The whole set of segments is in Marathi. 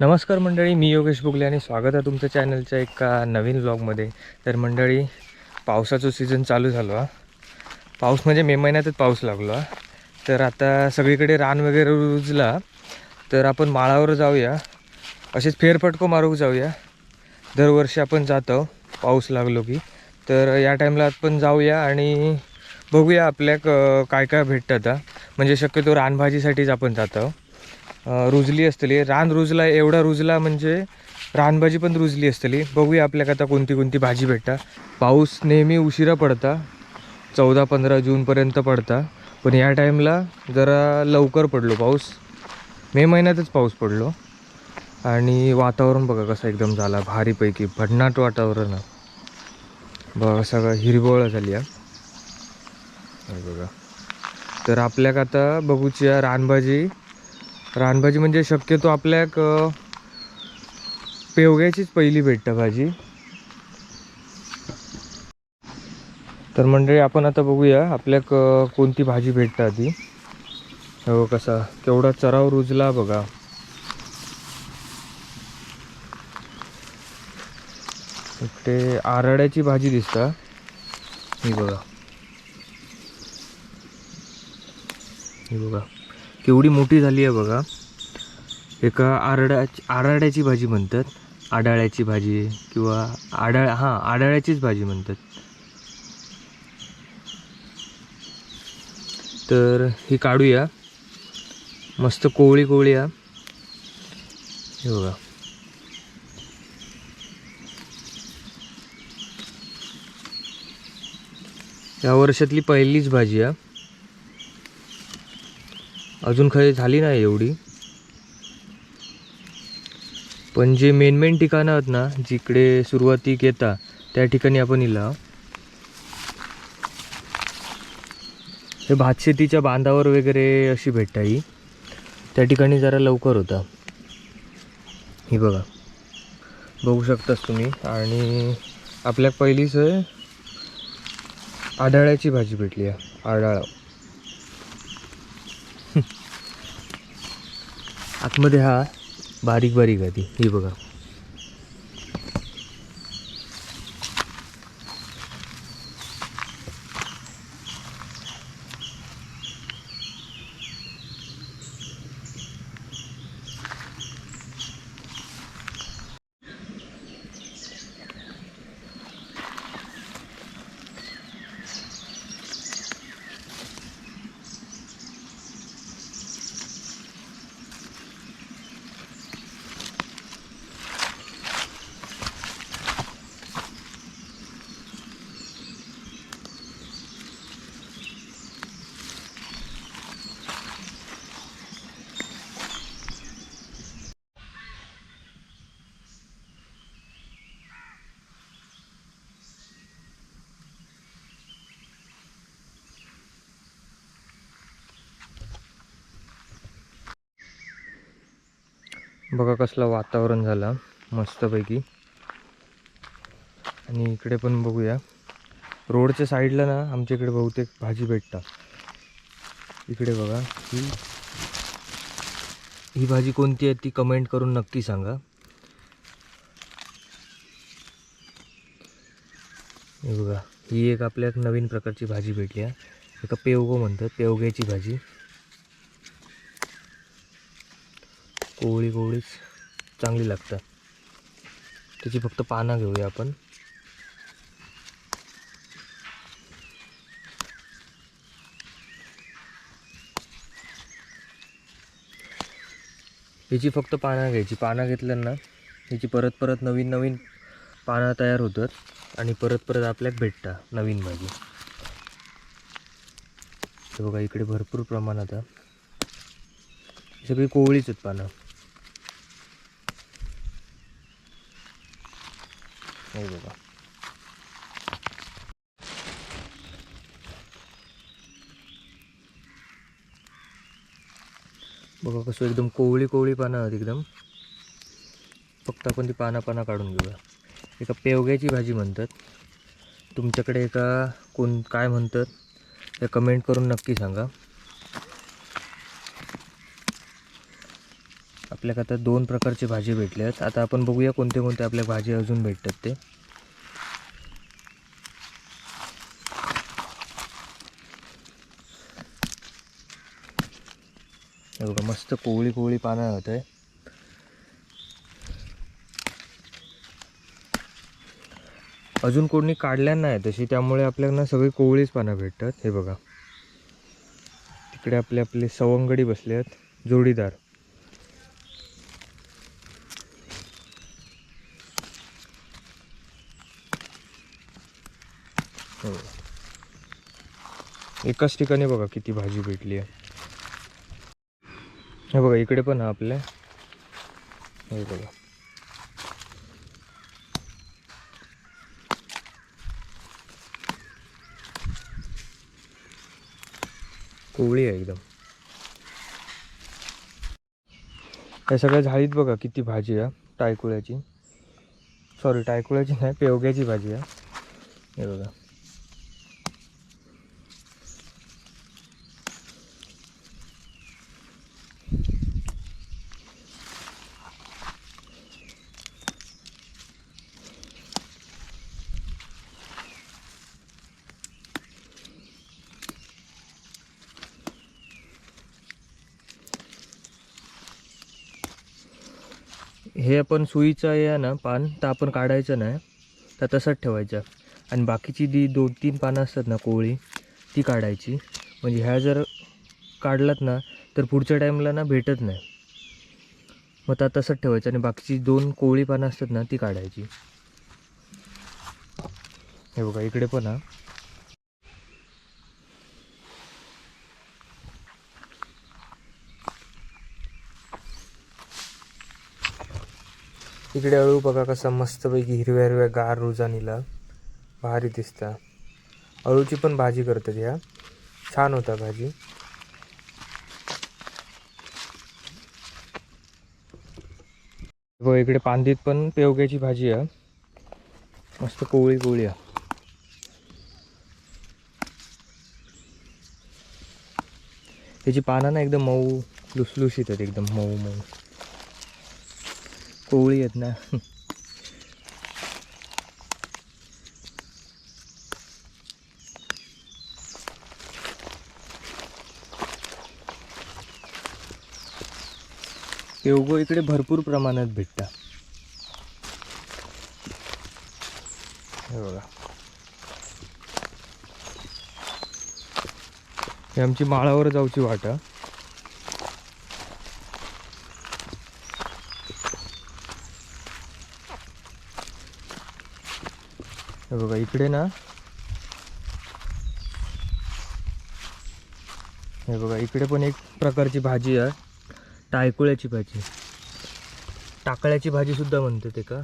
नमस्कार मंडळी मी योगेश बुगले आणि स्वागत आहे तुमच्या चॅनलच्या एका नवीन ब्लॉगमध्ये तर मंडळी पावसाचं सीझन चालू झालो हा. पाऊस म्हणजे मे महिन्यातच पाऊस लागलो हा. तर आता सगळीकडे रान वगैरे रुजला तर आपण माळावर जाऊया. असेच फेरफटको मारू जाऊया. दरवर्षी आपण जातो पाऊस लागलो की. तर या टाईमला आपण जाऊया आणि बघूया आपल्या क- काय काय भेटतं आता. म्हणजे शक्यतो रानभाजीसाठीच आपण जातो. रुजली असतली. रान रुजला एवढा रुजला म्हणजे रानभाजी पण रुजली असतली. बघूया आपल्याक आता कोणती कोणती भाजी भेटता पाऊस नेहमी उशिरा पडता. चौदा पंधरा जूनपर्यंत पडता. पण या टाईमला जरा लवकर पडलो पाऊस. मे महिन्यातच पाऊस पडलो. आणि वातावरण बघा कसं एकदम झाला. भारीपैकी भन्नाट वातावरण. बघा सगळं हिरवळ झाली आहे बघा. तर आपल्याक आता बघूची रानभाजी रानभाजी म्हणजे शक्यतो आपल्याक पेवग्याचीच पहिली भेटतं भाजी. तर मंडळी आपण आता बघूया आपल्याक कोणती भाजी भेटतं आधी. हो कसा केवढा चराव रुजला बघा. इकडे आराड्याची भाजी दिसता ही बघा. ही बघा. केवढी मोठी झाली आहे बघा. एका आरडा आराड्याची भाजी म्हणतात. आडाळ्याची भाजी किंवा आडाळ हां आडाळ्याचीच भाजी म्हणतात. तर ही काढूया. मस्त कोवळी कोवळी या हे बघा. या वर्षातली पहिलीच भाजी आहे अजून काही झाली नाही एवढी. पण जे मेन मेन ठिकाणं आहेत ना जिकडे सुरुवातीक येता त्या ठिकाणी आपण इला. हे भातशेतीच्या बांधावर वगैरे अशी भेटता ही. त्या ठिकाणी जरा लवकर होता. ही बघा. बघू शकतास तुम्ही. आणि आपल्या पहिलीच आहे आढाळ्याची भाजी भेटली आहे आढाळा. आतमध्ये हा बारीक बारीक आहे ती. ही बघा. बघा कसलं वातावरण झालं. मस्तपैकी. आणि इकडे पण बघूया. रोडच्या साईडला ना आमच्या इकडे बहुतेक भाजी भेटतात. इकडे बघा. ही ही भाजी कोणती आहे ती कमेंट करून नक्की सांगा. हे बघा. ही एक आपल्या एक नवीन प्रकारची भाजी भेटली आहे एका पेवगो म्हणतात पेवग्याची भाजी. कोवळी कोवळीच चांगली लागतात. त्याची फक्त पानं घेऊया आपण. याची फक्त पानं घ्यायची. पानं घेतल्यांना याची परत परत नवीन नवीन पानं तयार होतात आणि परत परत आपल्याक भेटता नवीन भाजी हे बघा इकडे भरपूर प्रमाणात सगळी कोवळीच आहेत पानं. हे बघा बघा कसं एकदम कोवळी कोवळी पानं आहेत एकदम. फक्त आपण ती पानं पानं काढून घेऊया. एका पेवग्याची भाजी म्हणतात. तुमच्याकडे एका कोण काय म्हणतात ते कमेंट करून नक्की सांगा. आपल्याक आता दोन प्रकारची भाजी भेटली आहेत. आता आपण बघूया कोणते कोणते आपल्या भाजी अजून भेटतात ते. बघा मस्त कोवळी कोवळी पानं होत आहे. अजून कोणी काढल्या नाही तशी त्यामुळे आपल्याला सगळी कोवळीच पानं भेटतात. हे बघा. तिकडे आपले आपले सवंगडी बसले आहेत. जोडीदार हो. एकाच ठिकाणी बघा किती भाजी भेटली आहे. हे बघा इकडे पण आहे आपल्या हे बघा. कोवळी आहे एकदम. या सगळ्या झाडीत बघा किती भाजी आहे टायकुळ्याची. सॉरी टायकुळ्याची नाही पेवग्याची भाजी आहे. हे बघा हे आपण सुईचं आहे ना पान तर आपण काढायचं नाही. तर तसंच ठेवायचं. आणि बाकीची जी दोन तीन पानं असतात ना कोवळी ती काढायची. म्हणजे ह्या जर काढलात ना तर पुढच्या टाईमला ना भेटत नाही. मग त्या तसंच ठेवायचं. आणि बाकीची दोन कोवळी पानं असतात ना ती काढायची. हे बघा इकडे पण हा. इकडे अळू बघा कसा मस्तपैकी हिरव्या हिरव्या गार रुजानीला भारी दिसता. अळूची पण भाजी करतात ह्या छान होता भाजी. व इकडे पांदीत पण पेवग्याची भाजी आहे. मस्त कोवळी कोवळी आहे. त्याची पानं ना एकदम मऊ लुसलुशीत आहेत एकदम मऊ मऊ. पोळी आहेत ना. पेवगो इकडे भरपूर प्रमाणात भेटता. हे बघा. ही आमची माळावर जाऊची वाट हे बघा इकडे ना. हे बघा इकडे पण एक प्रकारची भाजी आहे. टायकुळ्याची भाजी. टाकळ्याची भाजी सुद्धा म्हणतात ते का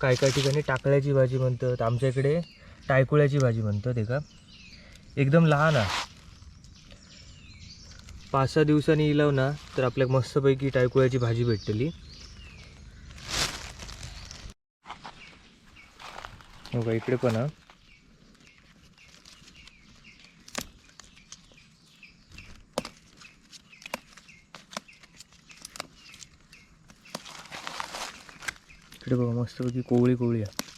काय काय ठिकाणी टाकळ्याची भाजी म्हणतात. आमच्या इकडे टायकुळ्याची भाजी म्हणतात ते का एकदम लहान आहे. पाच सहा दिवसांनी इलाव ना तर आपल्याला मस्तपैकी टायकुळ्याची भाजी भेटतली हो का इकडे पण इकडे बघा मस्तपैकी कोवळी कोवळी आहे.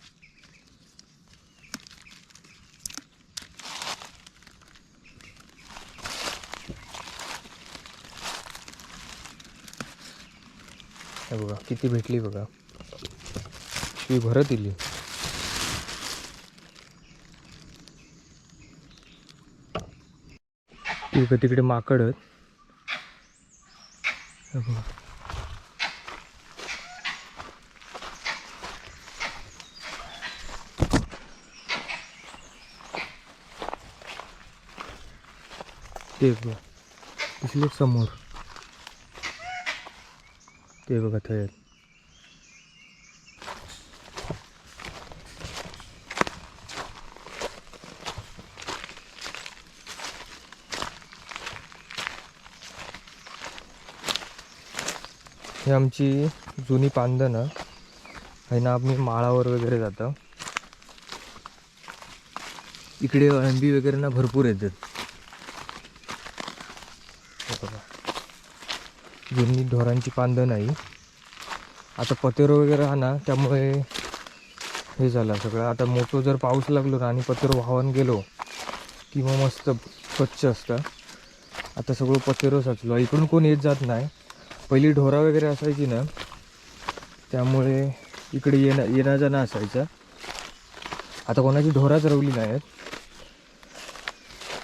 बघा किती भेटली बघा. ती भरत दिली इकडे तिकडे माकड आहेत बघा. ते बघा दिसले समोर ते बघा थंय ही आमची जुनी पांदन आहे ना आम्ही माळावर वगैरे जातो. इकडे अळंबी वगैरे ना भरपूर येतात. जुनी ढोरांची पांदं नाही आता पतेरो वगैरे हा ना त्यामुळे हे झालं सगळं. आता मोठं जर पाऊस लागलो ना आणि पतेरो वाहन गेलो की मग मस्त स्वच्छ असतं. आता सगळं पतेरो साचलो. इकडून कोण येत जात नाही. पहिली ढोरा वगैरे असायची ना त्यामुळे इकडे येणं येणं जाणं असायचं. आता कोणाची ढोराच रवली नाहीत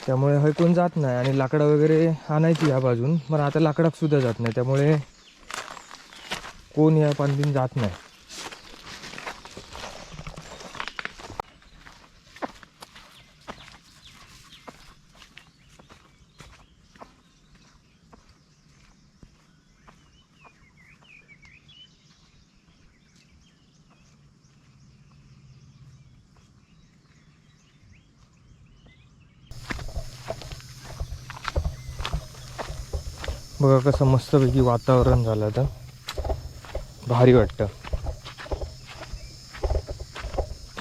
त्यामुळे हे कोण जात नाही आणि लाकडं वगैरे आणायची ह्या बाजून. पण आता लाकडात सुद्धा जात नाही त्यामुळे कोण या पांदीन जात नाही. बघा कसं मस्तपैकी वातावरण झालं आता. भारी वाटतं.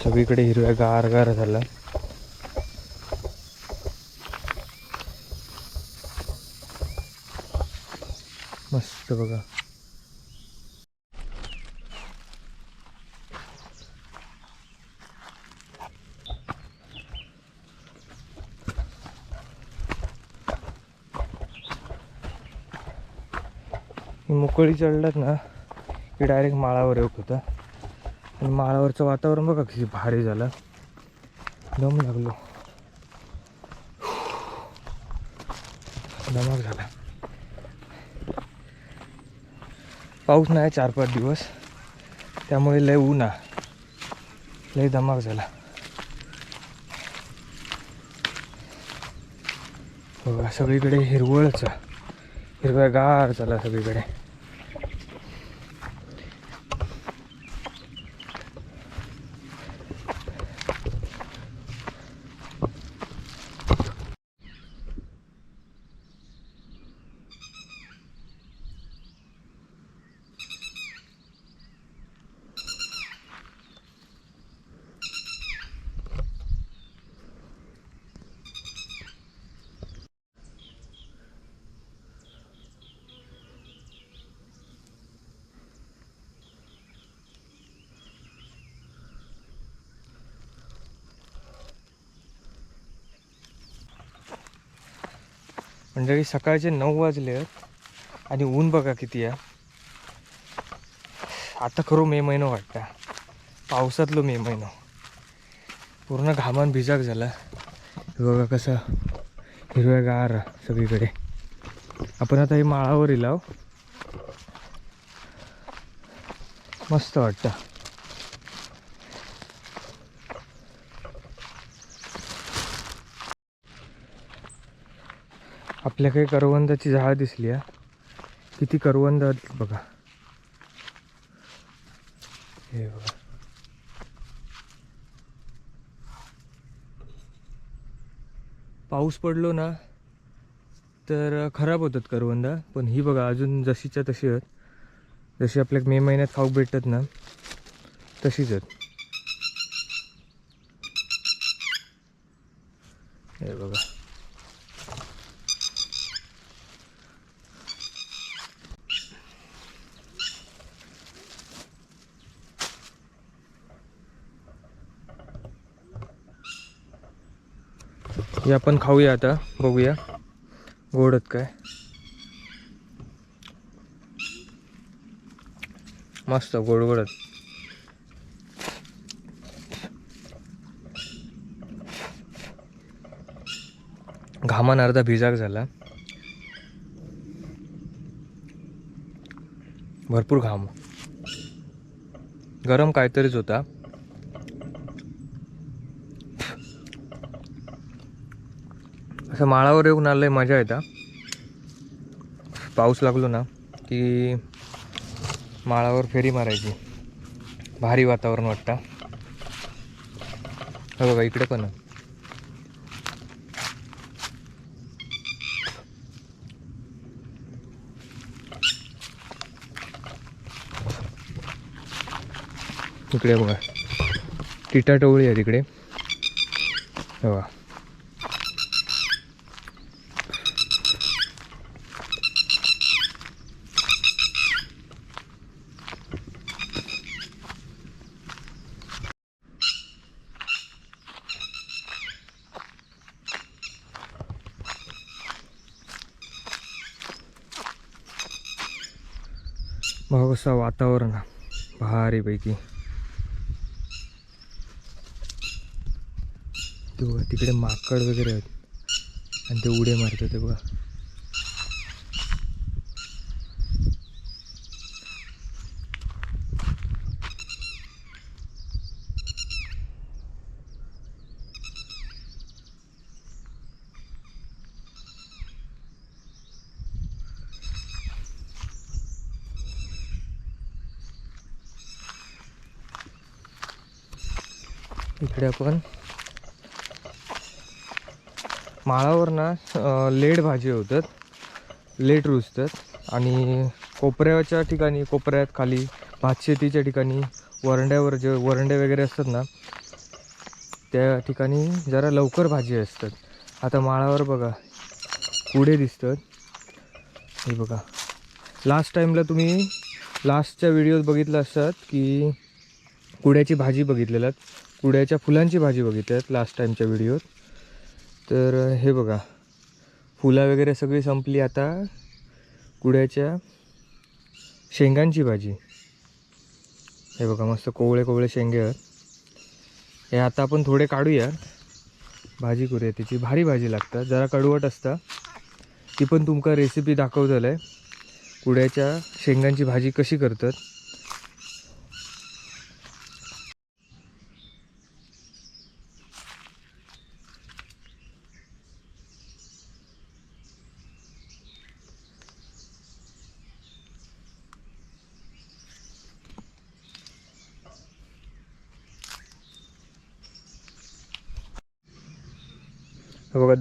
सगळीकडे हिरव्या गार गार झालं. मस्त बघा. मुकळी चढलात ना की डायरेक्ट माळावर येऊ होतं. आणि माळावरचं वातावरण बघा किती भारी झालं. दम लागलो. दमाग झाला. पाऊस नाही चार पाच दिवस. त्यामुळे लय ऊन आ लय दमाग झाला. बघा सगळीकडे हिरवळच. आहे. हिरव्यागार झाला सगळीकडे. मंडळी सकाळचे नऊ वाजले आहेत आणि ऊन बघा किती आहे. आता खरं मे महिना वाटतं. पावसातलो मे महिना. पूर्ण घामान भिजाक झाला. बघा कसं हिरव्यागार सगळीकडे. आपण आता हे माळावर इलाव मस्त वाटतं. आपल्या काही करवंदाची झाड दिसली आहे किती करवंद आहेत बघा. हे बघा. पाऊस पडलो ना तर खराब होतात करवंदा पण ही बघा अजून जशीच्या तशी आहेत. जशी आपल्या मे महिन्यात खाऊ भेटतात ना तशीच आहेत हे बघा हे आपण खाऊया आता बघूया. गोडत काय. मस्त गोड गोडत घामान अर्धा भिजाक झाला. भरपूर घाम. गरम काहीतरीच होता. असं माळावर येऊन आलंय मजा येता पाऊस लागलो ना की माळावर फेरी मारायची. भारी वातावरण वाटतं. हो बघा इकडे पण इकडे बघा. टिटा टोळी आहे तिकडे. हो बघा. पावसा कसं वातावरण भारीपैकी. तेव्हा तिकडे माकड वगैरे आहेत. आणि ते उडे मारतात ते बघा. इकडे आपण माळावर ना लेड लेट भाजी होतात. लेट रुजतात. आणि कोपऱ्याच्या ठिकाणी कोपऱ्यात खाली भातशेतीच्या ठिकाणी वरंड्यावर जे वरंडे वगैरे असतात ना त्या ठिकाणी जरा लवकर भाजी असतात. आता माळावर बघा कुडे दिसतात. हे बघा. लास्ट टाईमला तुम्ही लास्टच्या व्हिडिओत बघितलं असतात की कुड्याची भाजी बघितलेलात. कुड्याच्या फुलांची भाजी बघितल्यात लास्ट टाईमच्या व्हिडिओत तर हे बघा. फुलं वगैरे सगळी संपली आता. कुड्याच्या शेंगांची भाजी. हे बघा मस्त कोवळे कोवळे शेंगे आहेत. हे आता आपण थोडे काढूया. भाजी करूया. त्याची भारी भाजी लागतात. जरा कडवट असता. ती पण तुमका रेसिपी दाखवतलं आहे कुड्याच्या शेंगांची भाजी कशी करतात.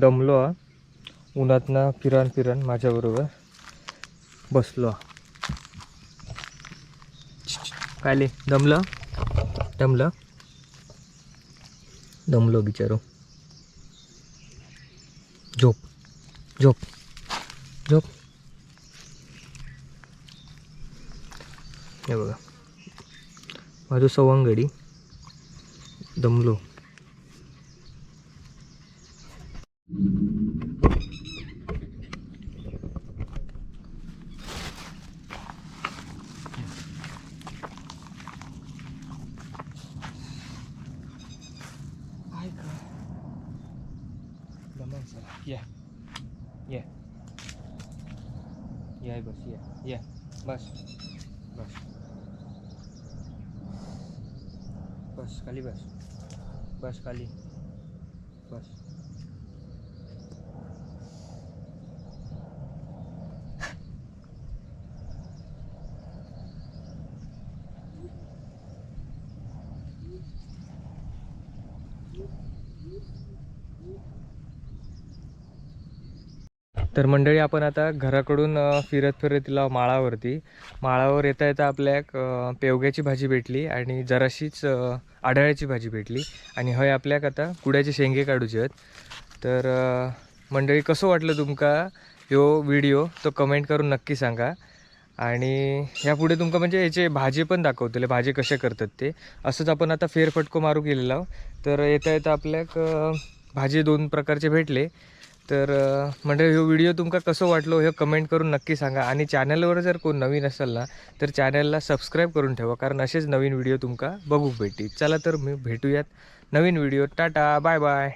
दमलो हा. उन्हातनं फिरान फिरान माझ्याबरोबर बसलो हा. काय दमलं? दमलं? दमलो बिचारो. झोप झोप झोप. हे बघा. माझं सवंगडी दमलो. या बस या या बस बस बस खाली बस बस खाली बस तर मंडळी आपण आता घराकडून फिरत फिरत तिला माळावरती. माळावर येता येता आपल्या एक, पेवग्याची भाजी भेटली आणि जराशीच आढळ्याची भाजी भेटली. आणि हय आपल्याक आता कुड्याचे शेंगे काढूचे आहेत. तर मंडळी कसं वाटलं तुमका ह्यो व्हिडिओ? तो कमेंट करून नक्की सांगा. आणि ह्यापुढे तुमका म्हणजे याचे भाजी पण दाखवतले भाजी कसे करतात ते. असंच आपण आता फेरफटको मारू गेलेलो आहो. तर येता येता आपल्याक भाजी दोन प्रकारचे भेटले. तर म्हणजे ह्यो व्हिडिओ तुमका कसं वाटलो हे कमेंट करून नक्की सांगा. आणि चॅनलवर जर कोण नवीन असेल ना तर चॅनलला सबस्क्राईब करून ठेवा कारण असेच नवीन व्हिडिओ तुमका बघू भेटी चला तर मी भेटूयात नवीन video ta ta bye bye.